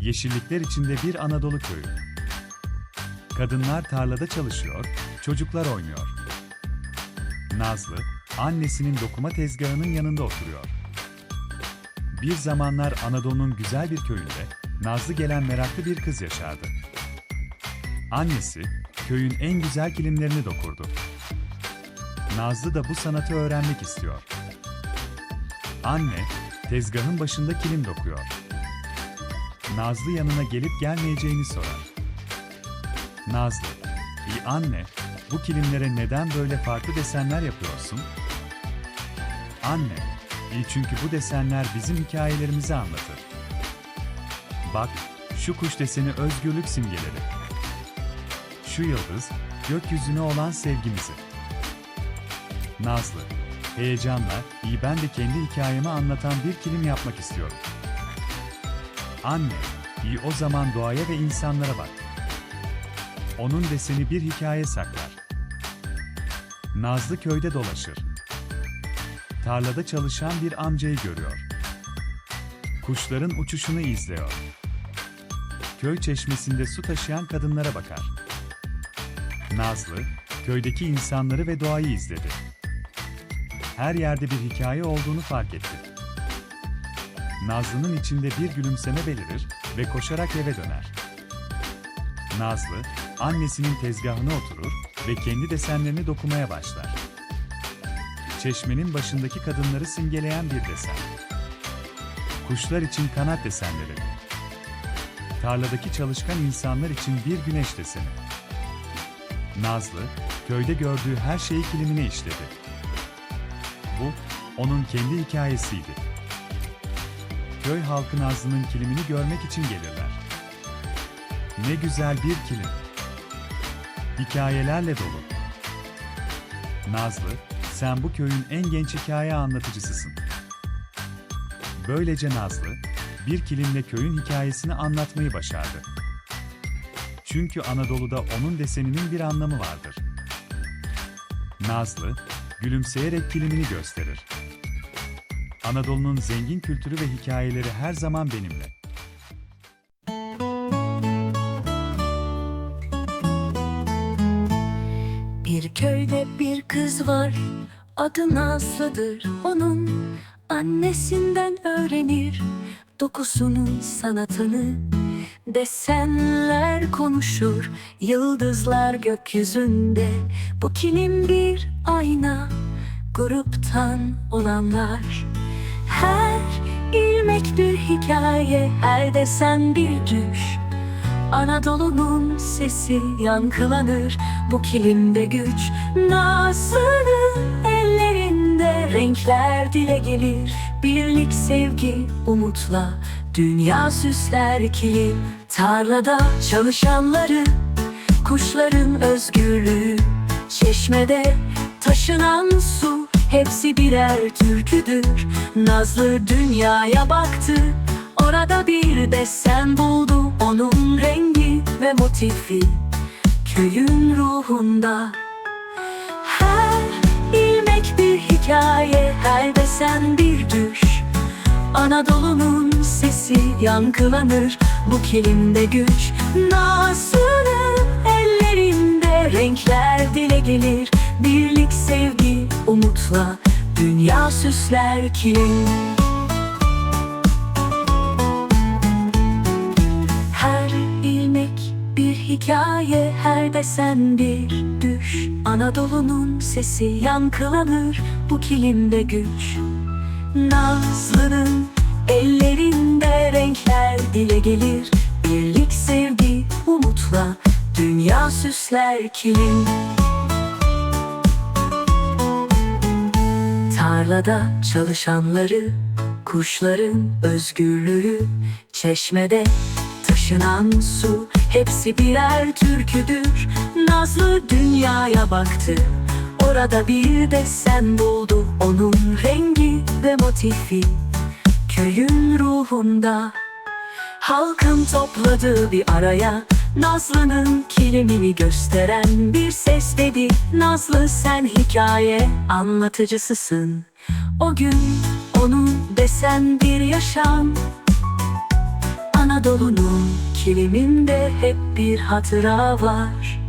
Yeşillikler içinde bir Anadolu köyü. Kadınlar tarlada çalışıyor, çocuklar oynuyor. Nazlı, annesinin dokuma tezgahının yanında oturuyor. Bir zamanlar Anadolu'nun güzel bir köyünde Nazlı gelen meraklı bir kız yaşardı. Annesi, köyün en güzel kilimlerini dokurdu. Nazlı da bu sanatı öğrenmek istiyor. Anne, tezgahın başında kilim dokuyor. Nazlı yanına gelip gelmeyeceğini sorar. Nazlı, iyi anne, bu kilimlere neden böyle farklı desenler yapıyorsun? Anne, iyi çünkü bu desenler bizim hikayelerimizi anlatır. Bak, şu kuş deseni özgürlük simgeleri. Şu yıldız, gökyüzüne olan sevgimizi. Nazlı, heyecanla, iyi ben de kendi hikayemi anlatan bir kilim yapmak istiyorum. Anne, iyi o zaman doğaya ve insanlara bak. Onun deseni bir hikaye saklar. Nazlı köyde dolaşır. Tarlada çalışan bir amcayı görüyor. Kuşların uçuşunu izliyor. Köy çeşmesinde su taşıyan kadınlara bakar. Nazlı, köydeki insanları ve doğayı izledi. Her yerde bir hikaye olduğunu fark etti. Nazlı'nın içinde bir gülümseme belirir ve koşarak eve döner. Nazlı, annesinin tezgahına oturur ve kendi desenlerini dokumaya başlar. Çeşmenin başındaki kadınları simgeleyen bir desen. Kuşlar için kanat desenleri. Tarladaki çalışkan insanlar için bir güneş deseni. Nazlı, köyde gördüğü her şeyi kilimine işledi. Bu, onun kendi hikayesiydi. Köy halkı Nazlı'nın kilimini görmek için gelirler. Ne güzel bir kilim. Hikayelerle dolu. Nazlı, sen bu köyün en genç hikaye anlatıcısısın. Böylece Nazlı, bir kilimle köyün hikayesini anlatmayı başardı. Çünkü Anadolu'da onun deseninin bir anlamı vardır. Nazlı, gülümseyerek kilimini gösterir. Anadolu'nun zengin kültürü ve hikayeleri her zaman benimle. Bir köyde bir kız var Adı Nazlı'dır. Onun Annesinden öğrenir Dokusunun sanatını. Desenler konuşur Yıldızlar gökyüzünde. Bu kilim bir ayna Gruptan olanlar ilmek bir hikaye Her desen bir düş. Anadolu'nun sesi yankılanır Bu kilimde güç. Nazlı'nın ellerinde Renkler dile gelir. Birlik sevgi umutla Dünya süsler kilim Tarlada çalışanları Kuşların özgürlüğü. Çeşmede taşınan su Hepsi birer türküdür. Nazlı dünyaya baktı. Orada bir desen buldu Onun rengi ve motifi. Köyün ruhunda Her ilmek bir hikaye Her desen bir düş. Anadolu'nun sesi yankılanır Bu kilimde güç. Nazlı'nın ellerinde Renkler dile gelir Birlik sevgi umutla Dünya süsler kilim Her ilmek bir hikaye, her desen bir düş. Anadolu'nun sesi yankılanır, bu kilimde güç. Nazlı'nın ellerinde renkler dile gelir. Birlik, sevgi, umutla dünya süsler kilim Tarlada çalışanları, kuşların özgürlüğü Çeşmede taşınan su Hepsi birer türküdür. Nazlı dünyaya baktı Orada bir desen buldu. Onun rengi ve motifi Köyün ruhunda. Halkın topladığı bir araya Nazlı'nın kilimini gösteren bir ses dedi. Nazlı sen hikaye anlatıcısısın. O gün onun desen bir yaşam. Anadolu'nun kiliminde hep bir hatıra var